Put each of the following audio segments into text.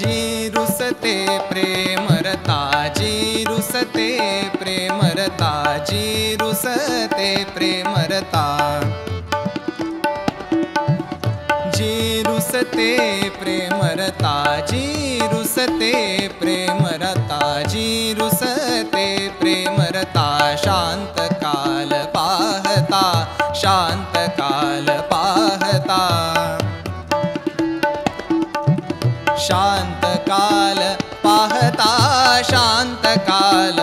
जीरुसते प्रेम रता जीरुसते प्रेम रता जीरुसते प्रेम रता जीरुसते प्रेम रता जीरुसते प्रेम रता जीरुसते प्रेम रता शान्तकाल पाहता काल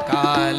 काल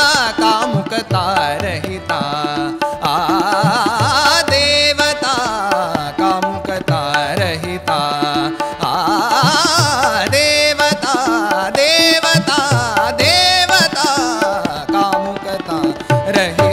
ताकता रहता रही रहता देवता देवता देवता रहता